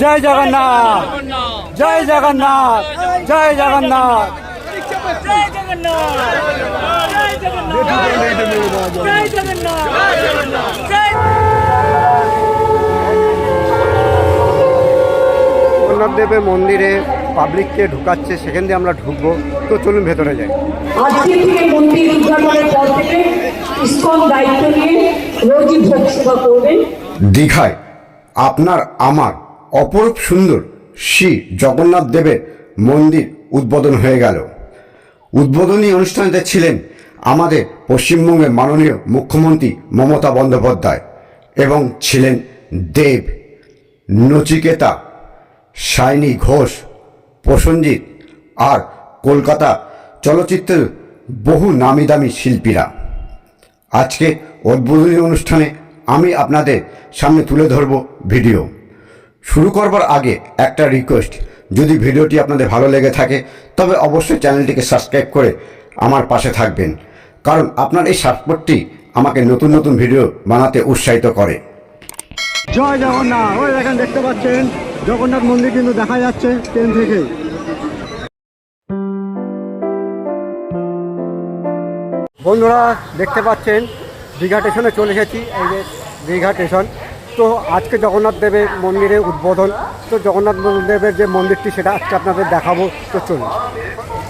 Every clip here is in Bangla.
জয় জগন্নাথ। জয় জগন্নাথ। জয় জগন্নাথ। জয় জগন্নাথ জয় জগন্নাথ জয় জগন্নাথ জয় জগন্নাথ দেবের মন্দিরে পাবলিককে ঢুকাচ্ছে সেখান দিয়ে আমরা ঢুকবো। তো চলুন ভেতরে যাই। আজকে থেকে মন্দির উদ্ঘাটনের পর থেকে ইস্কন দায়িত্ব নিয়ে রোজই ভোগ সেবা করবেন। দীঘায় আপনার আমার অপরূপ সুন্দর শ্রী জগন্নাথ দেবের মন্দির উদ্বোধন হয়ে গেল। উদ্বোধনী অনুষ্ঠানে ছিলেন আমাদের পশ্চিমবঙ্গের মাননীয় মুখ্যমন্ত্রী মমতা বন্দ্যোপাধ্যায় এবং ছিলেন দেব, নচিকেতা সাইনী ঘোষ, প্রসঞ্জিৎ আর কলকাতা চলচ্চিত্রের বহু নামি দামি শিল্পীরা। আজকে উদ্বোধনী অনুষ্ঠানে আমি আপনাদের সামনে তুলে ধরব ভিডিও। শুরু করবার আগে একটা রিকোয়েস্ট যদি ভিডিওটি আপনাদের ভালো লেগে থাকে, তবে অবশ্যই চ্যানেলটিকে সাবস্ক্রাইব করে আমার পাশে থাকবেন। কারণ আপনার এই সাপোর্টটি আমাকে নতুন নতুন ভিডিও বানাতে উৎসাহিত করে। জয় জগন্নাথ। ওই দেখেন, দেখতে পাচ্ছেন? জগন্নাথ মন্দির কিন্তু দেখা যাচ্ছে ট্রেন থেকে। বন্ধুরা, দেখতে পাচ্ছেন? দীঘা স্টেশনে চলে এসেছি। এই যে দীঘা স্টেশন তো আজকে জগন্নাথ দেবের মন্দিরের উদ্বোধন। তো জগন্নাথ দেবের যে মন্দিরটি সেটা আজকে আপনাদের দেখাবো। তো চলুন।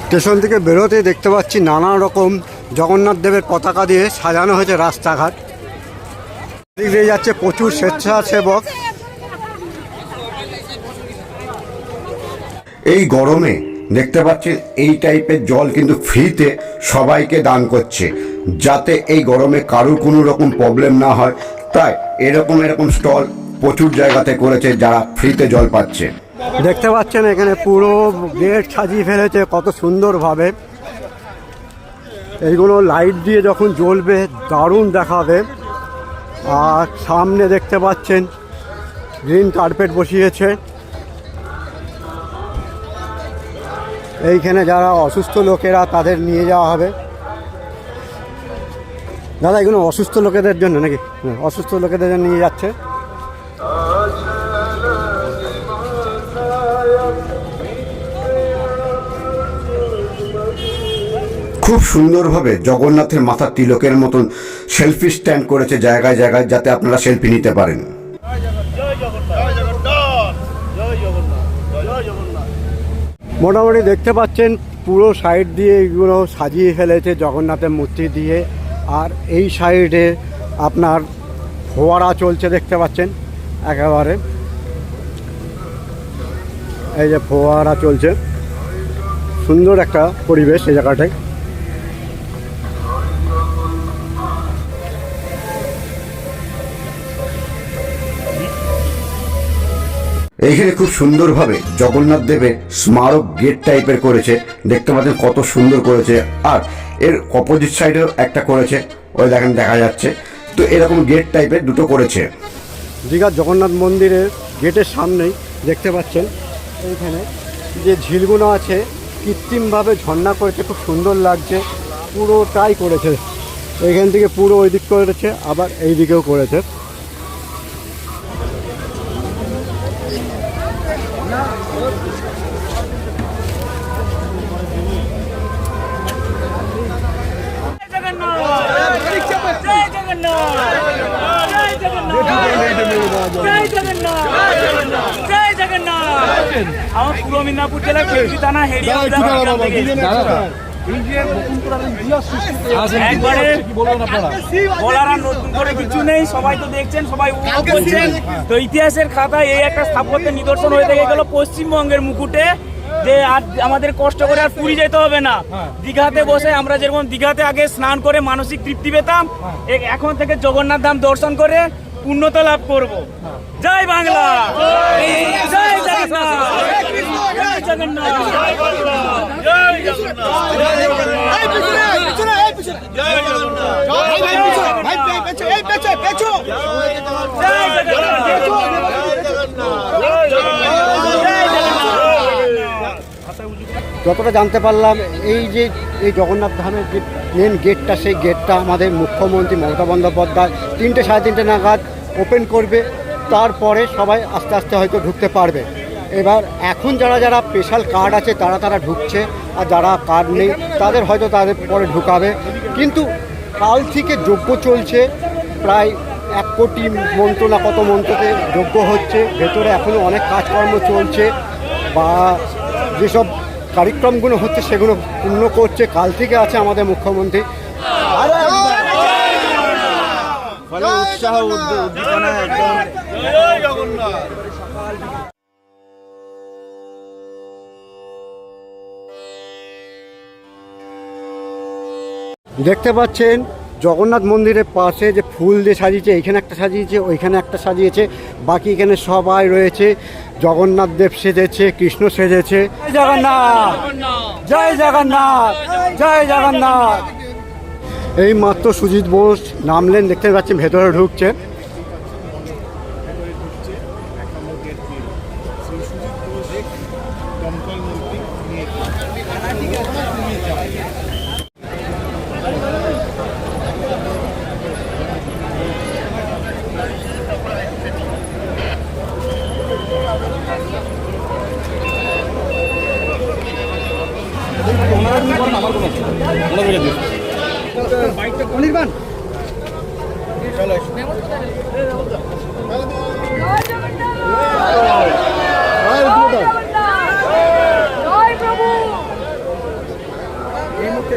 স্টেশন থেকে বেরোতে দেখতে পাচ্ছি নানা রকম জগন্নাথ দেবের পতাকা দিয়ে সাজানো হয়েছে রাস্তাঘাট। দিক দিয়ে যাচ্ছে প্রচুর স্বেচ্ছাসেবক। এই গরমে দেখতে পাচ্ছি এই টাইপের জল কিন্তু ফ্রিতে সবাইকে দান করছে যাতে এই গরমে কারোর কোনো রকম প্রবলেম না হয়। তাই এরকম এরকম স্টল প্রচুর জায়গাতে করেছে যারা ফ্রিতে জল পাচ্ছে। দেখতে পাচ্ছেন এখানে পুরো গেট সাজিয়ে ফেলেছে, কত সুন্দরভাবে। এইগুলো লাইট দিয়ে যখন জ্বলবে, দারুণ দেখাবে। আর সামনে দেখতে পাচ্ছেন গ্রিন কার্পেট বসিয়েছে। এইখানে যারা অসুস্থ লোকেরা, তাদের নিয়ে যাওয়া হবে। দাদা এগুলো অসুস্থ লোকেদের জন্য নাকি? হ্যাঁ, অসুস্থ লোকেদের জন্য নিয়ে যাচ্ছে। খুব সুন্দরভাবে জগন্নাথের মাথা তিলকের মতন সেলফি স্ট্যান্ড করেছে জায়গায় জায়গায় যাতে আপনারা সেলফি নিতে পারেন। মোটামুটি দেখতে পাচ্ছেন পুরো সাইড দিয়ে এগুলো সাজিয়ে ফেলেছে জগন্নাথের মূর্তি দিয়ে। আর এই সাইডে আপনার ফোয়ারা চলছে দেখতে পাচ্ছেন একেবারে। এই যে ফোয়ারা চলছে। সুন্দর একটা পরিবেশ এই জায়গাটায়। এইখানে খুব সুন্দরভাবে জগন্নাথ দেবের স্মারক গেট টাইপের করেছে। দেখতে পাচ্ছেন কত সুন্দর করেছে। আর এর অপোজিট সাইডেও একটা করেছে। ওই দেখেন, দেখা যাচ্ছে। তো এরকম গেট টাইপের দুটো করেছে। দীঘার জগন্নাথ মন্দিরের গেটের সামনেই দেখতে পাচ্ছেন, এইখানে যে ঝিলগুলো আছে, কৃত্রিমভাবে ঝর্ণা করেছে, খুব সুন্দর লাগছে। পুরোটাই করেছে। এইখান থেকে পুরো ওই দিক করেছে, আবার এই দিকেও করেছে। জগন্নাথ। জয় জগন্নাথ। জয় জগন্নাথ জয় হেরিয়া বলার আর নতুন করে কিছু নেই সবাই তো দেখছেন সবাই তো ইতিহাসের খাতায় এই একটা স্থাপত্যের নিদর্শন হয়ে থেকে গেল পশ্চিমবঙ্গের মুকুটে যে আর আমাদের কষ্ট করে আর পুরী যেতে হবে না। দীঘাতে বসে আমরা যেরকম দীঘাতে আগে স্নান করে মানসিক তৃপ্তি পেতাম এখন থেকে জগন্নাথ ধাম দর্শন করে পূর্ণতা লাভ করব। জয় বাংলা। জয় জগন্নাথ। যতটা জানতে পারলাম, এই যে এই জগন্নাথ ধামের যে মেন গেটটা সেই গেটটা আমাদের মুখ্যমন্ত্রী মমতা বন্দ্যোপাধ্যায় তিনটে, সাড়ে তিনটে নাগাদ ওপেন করবে তারপরে সবাই আস্তে আস্তে হয়তো ঢুকতে পারবে। এবার এখন যারা যারা স্পেশাল কার্ড আছে তারা তারা ঢুকছে আর যারা কার্ড নেই তাদের হয়তো তাদের পরে ঢুকাবে। কিন্তু কাল থেকে যজ্ঞ চলছে প্রায় এক কোটি মন্ত্র না কত মন্ত্রতে যজ্ঞ হচ্ছে। ভেতরে এখনও অনেক কাজকর্ম চলছে বা যেসব কার্যক্রমগুলো হচ্ছে সেগুলো পূর্ণ করছে কাল থেকে আছে আমাদের মুখ্যমন্ত্রী। উৎসাহ উদ্দীপনা একদম দেখতে পাচ্ছেন জগন্নাথ মন্দিরের পাশে যে ফুল দিয়ে সাজিয়েছে এখানে একটা সাজিয়েছে ওইখানে একটা সাজিয়েছে বাকি এখানে সবাই রয়েছে। জগন্নাথ দেব সেজেছে কৃষ্ণ সেজেছে। জয় জগন্নাথ! জয় জগন্নাথ। জয় জগন্নাথ! এই মাত্র সুজিত বোস নামলেন দেখতে পাচ্ছেন ভেতরে ঢুকছে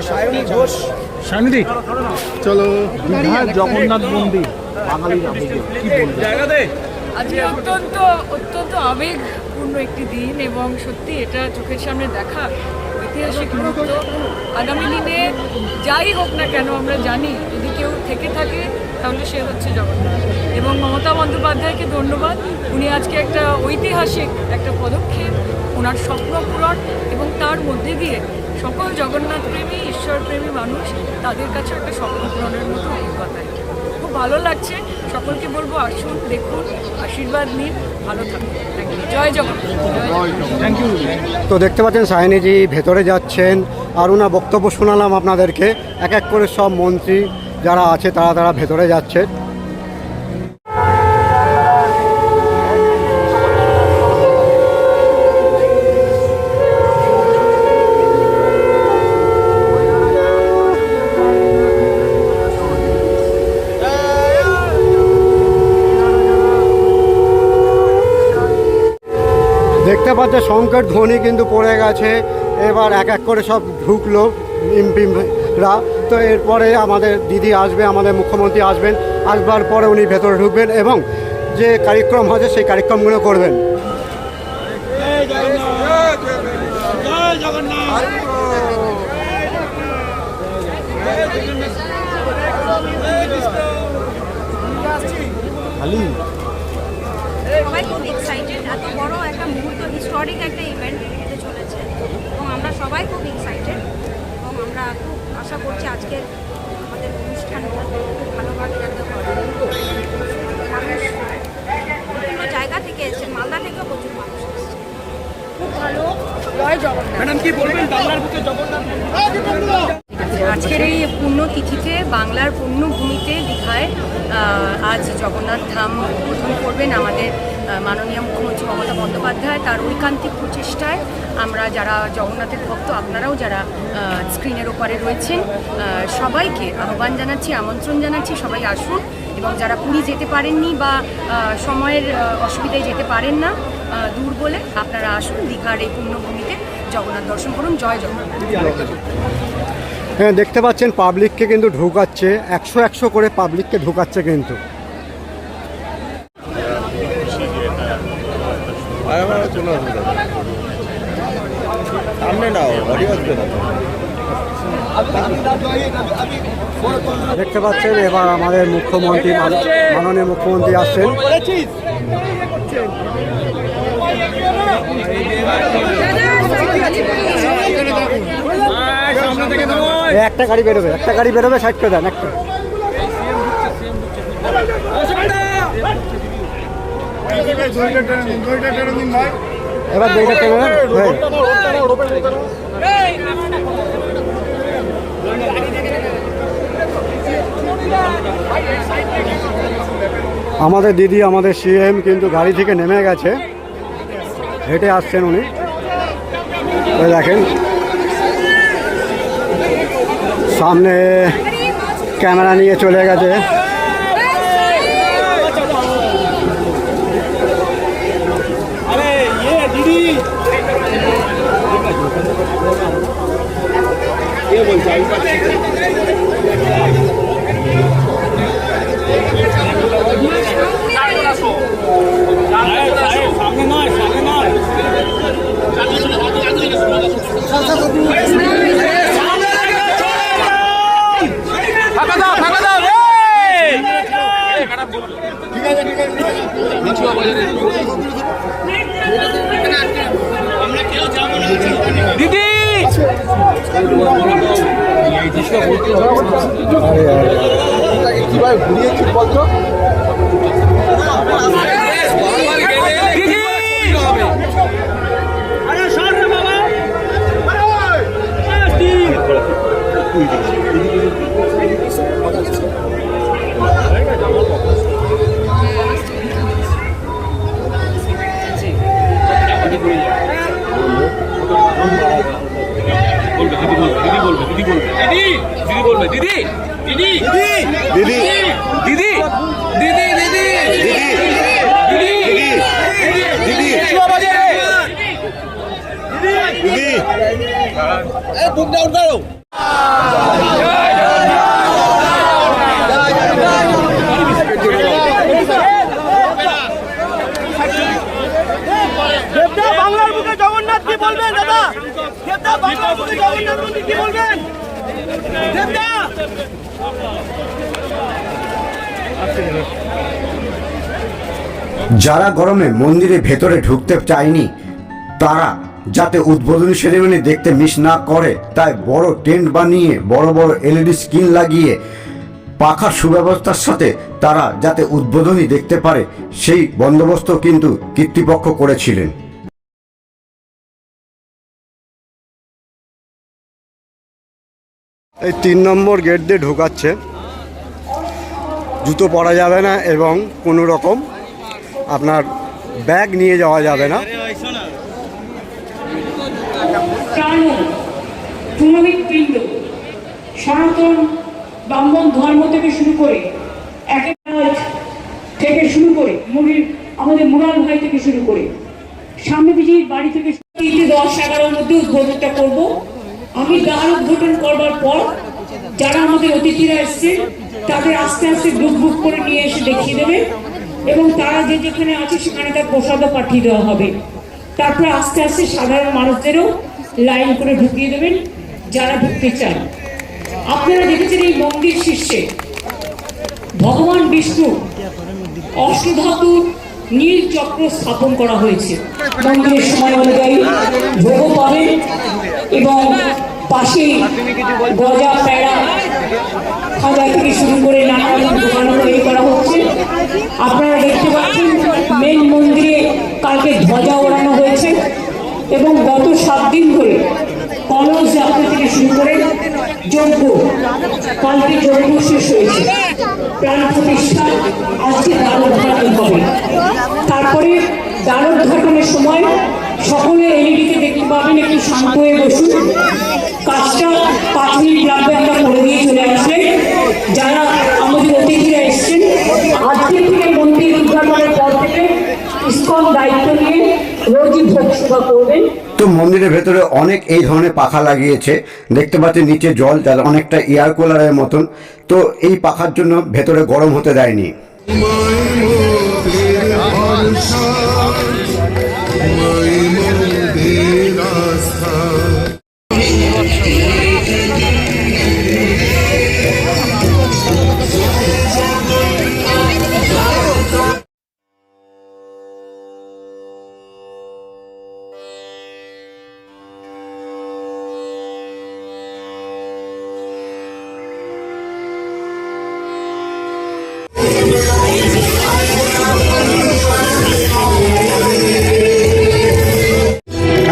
জয় প্রভু জগন্নাথ মন্দির আজকে অত্যন্ত অত্যন্ত আবেগপূর্ণ একটি দিন এবং সত্যি এটা চোখের সামনে দেখা ঐতিহাসিক মুহূর্ত। আগামী দিনে যাই হোক না কেন আমরা জানি যদি কেউ থেকে থাকে তাহলে সে হচ্ছে জগন্নাথ। এবং মমতা বন্দ্যোপাধ্যায়কে ধন্যবাদ। উনি আজকে একটা ঐতিহাসিক একটা পদক্ষেপ। ওনার স্বপ্ন পূরণ তার মধ্যে দিয়ে সকল জগন্নাথ প্রেমী ঈশ্বরপ্রেমী মানুষ তাদের কাছে একটা স্বপ্ন পূরণের মতো অভিজ্ঞতা। খুব ভালো লাগছে। সকলকে বলব আসুন দেখুন আশীর্বাদ নিন ভালো থাকুন. জয় জগন্নাথ। তো দেখতে পাচ্ছেন সায়নীজি ভেতরে যাচ্ছেন। আর ওনার বক্তব্য শোনালাম আপনাদেরকে। এক এক করে সব মন্ত্রী যারা আছে তারা তারা ভেতরে যাচ্ছে। দেখতে পাচ্ছে সংকট ধ্বনি কিন্তু পড়ে গেছে। এবার এক এক করে সব ঢুকলো এমপিরা তো এরপরে আমাদের দিদি আসবে আমাদের মুখ্যমন্ত্রী আসবেন। আসবার পরে উনি ভেতরে ঢুকবেন এবং যে কার্যক্রম আছে সেই কার্যক্রমগুলো করবেন। সবাই খুব এক্সাইটেড এত বড় একটা মুহূর্ত হিস্টোরিক একটা ইভেন্ট হতে চলেছে। এবং আমরা সবাই খুব এক্সাইটেড এবং আমরা খুব আশা করছি আজকের আমাদের অনুষ্ঠানটা খুব ভালোভাবে যাতে মানুষ বিভিন্ন জায়গা থেকে এসেছেন মালদা থেকেও প্রচুর মানুষ এসেছে। খুব ভালো। জয় জগন্নাথ। ম্যাডাম কি বলবেন? বাংলার বুকে জগন্নাথ আজকের এই পুণ্যতিথিতে বাংলার পুণ্যভূমিতে দীঘায় আহ, আজ জগন্নাথ ধাম উদ্বোধন করবেন আমাদের মাননীয় মুখ্যমন্ত্রী মমতা বন্দ্যোপাধ্যায় তার ঐকান্তিক প্রচেষ্টায় আমরা যারা জগন্নাথের ভক্ত, আপনারাও যারা স্ক্রিনের ওপারে রয়েছেন সবাইকে আহ্বান জানাচ্ছি, আমন্ত্রণ জানাচ্ছি, সবাই আসুন এবং যারা পুরী যেতে পারেননি বা সময়ের অসুবিধায় যেতে পারেন না দূর বলে আপনারা আসুন, দীঘার এই পুণ্যভূমিতে জগন্নাথ দর্শন করুন, জয় জগন্নাথ। হ্যাঁ দেখতে পাচ্ছেন পাবলিককে কিন্তু ঢুকাচ্ছে, একশো একশো করে পাবলিককে ঢুকাচ্ছে কিন্তু। সামনে নাও গাড়ি আসবে না দেখতে পাচ্ছেন এবার আমাদের মুখ্যমন্ত্রী মান- মাননীয় মুখ্যমন্ত্রী আসছেন। একটা গাড়ি বেরোবে একটা গাড়ি বেরোবে সাইড করে দেন একটা। দুইটা টেনে নেন। হয়ে। গেল। আমাদের দিদি আমাদের সিএম কিন্তু গাড়ি থেকে নেমে গেছে। হেঁটে আসছেন উনি। দেখেন। সামনে ক্যামেরা নিয়ে চলে গেছে। Bom dia, ঘোড়ায় ঘুরিয়ে ঠিক বলছো দিদি বলবে দিদি বলবে দিদি দিদি বলবে দিদি। দিদি দিদি দিদি দিদি দিদি এ বুক ডাউন করো বাংলার বুকে জগন্নাথ কি বলবেন দাদা বাংলার বুকে জগন্নাথ কি বলবেন দেবদা যারা গরমে মন্দিরের ভেতরে ঢুকতে চায়নি, তারা যাতে উদ্বোধনী সেরেমনি দেখতে মিস না করে, তাই বড় টেন্ট বানিয়ে, বড় বড় এলইডি স্ক্রিন লাগিয়ে পাখার সুব্যবস্থার সাথে তারা যাতে উদ্বোধনী দেখতে পারে, সেই বন্দোবস্ত কিন্তু কর্তৃপক্ষ করেছিলেন। এই তিন নম্বর গেট দিয়ে ঢোকাচ্ছে। জুতো পরা যাবে না এবং কোনো রকম আপনার ব্যাগ নিয়ে যাওয়া যাবে না। সনাতন ব্রাহ্মণ ধর্ম থেকে শুরু করে থেকে শুরু করে আমাদের মুরাল ভাই থেকে শুরু করে স্বামীজির বাড়ি থেকে দশ এগারোর মধ্যে উদ্বোধনটা করব। আমি দ্বার উদ্বোধন করবার পর যারা আমাদের অতিথিরা এসছে তাদের আস্তে আস্তে গ্রুপ গ্রুপ করে নিয়ে এসে দেখিয়ে দেবে এবং তারা যে যেখানে আছে সেখানে তার প্রসাদও পাঠিয়ে দেওয়া হবে। তারপরে আস্তে আস্তে সাধারণ মানুষদেরও লাইন করে ঢুকিয়ে দেবেন যারা ঢুকতে চান। আপনারা দেখেছেন এই মন্দির শীর্ষে ভগবান বিষ্ণু অষ্টধাতু নীল চক্র স্থাপন করা হয়েছে। মন্দিরের সময় অনুযায়ী ভোগ পাবেন এবং পাশেই গজা প্যাড়া খাজা থেকে শুরু করে নানা রকম তৈরি করা হচ্ছে। আপনারা দেখতে পাচ্ছেন মেন মন্দিরে কালকে ধ্বজা ওড়ানো হয়েছে এবং গত সাত দিন ধরে কলস যাত্রা থেকে শুরু করে যজ্ঞ, কালকে যজ্ঞ শেষ হয়েছে। প্রাণ প্রতিষ্ঠা, আজকে দ্বার উদ্ঘাটন হবে। তারপরে দ্বার উদ্ঘাটনের সময় সকলে এলইডিতে দেখতে পাবেন একটু শান্ত হয়ে বসুন। কাজটা পাঁচ মিনিট লাগবে আমরা করে দিয়ে চলে আসলে যারা আমাদের অতিথিরা এসছেন আজকে থেকে মন্দির উদ্ঘাটনের পর থেকে ইস্কন দায়িত্ব নিয়ে রোজই ভোগ সেবা করবেন। তো মন্দিরের ভেতরে অনেক এই ধরনের পাখা লাগিয়েছে। দেখতে পাচ্ছেন নিচে জল যার অনেকটা এয়ার কুলারের মতন। তো এই পাখার জন্য ভেতরে গরম হতে দেয়নি।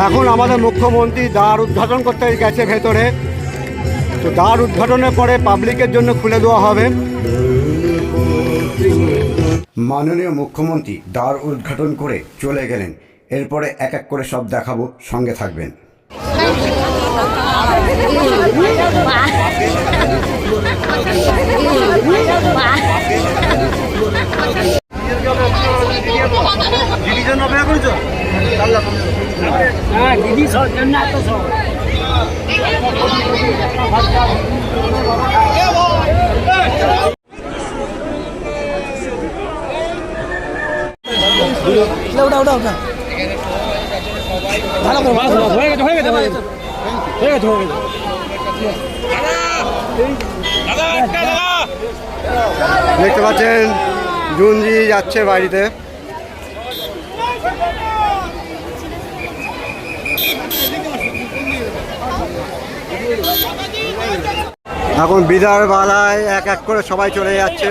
এখন আমাদের মুখ্যমন্ত্রী দ্বার উদ্ঘাটন করতে গেছে ভেতরে। তো দ্বার উদ্ঘাটনের পরে পাবলিকের জন্য খুলে দেওয়া হবে। মাননীয় মুখ্যমন্ত্রী দ্বার উদ্ঘাটন করে চলে গেলেন। এরপরে এক এক করে সব দেখাবো সঙ্গে থাকবেন। দেখতে পাচ্ছেন জুনজি যাচ্ছে বাড়িতে। এখন বিদার বালায় এক এক করে সবাই চলে যাচ্ছে।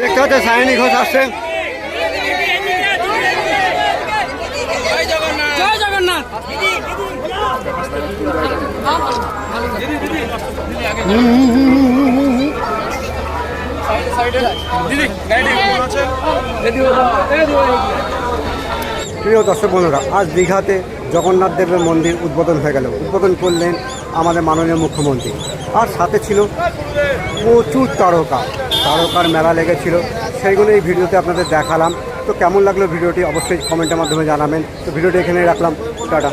দেখতে সায়নী ঘোষ আসছে। প্রিয় দর্শক বন্ধুরা, আজ দীঘাতে জগন্নাথ দেবের মন্দির উদ্বোধন হয়ে গেল। উদ্বোধন করলেন আমাদের মাননীয় মুখ্যমন্ত্রী। আর সাথে ছিল প্রচুর তারকা। তারকার মেলা লেগেছিল। সেইগুলো এই ভিডিওতে আপনাদের দেখালাম। তো কেমন লাগল ভিডিওটি অবশ্যই কমেন্টের মাধ্যমে জানাবেন। তো ভিডিওটি এখানেই রাখলাম। টাটা।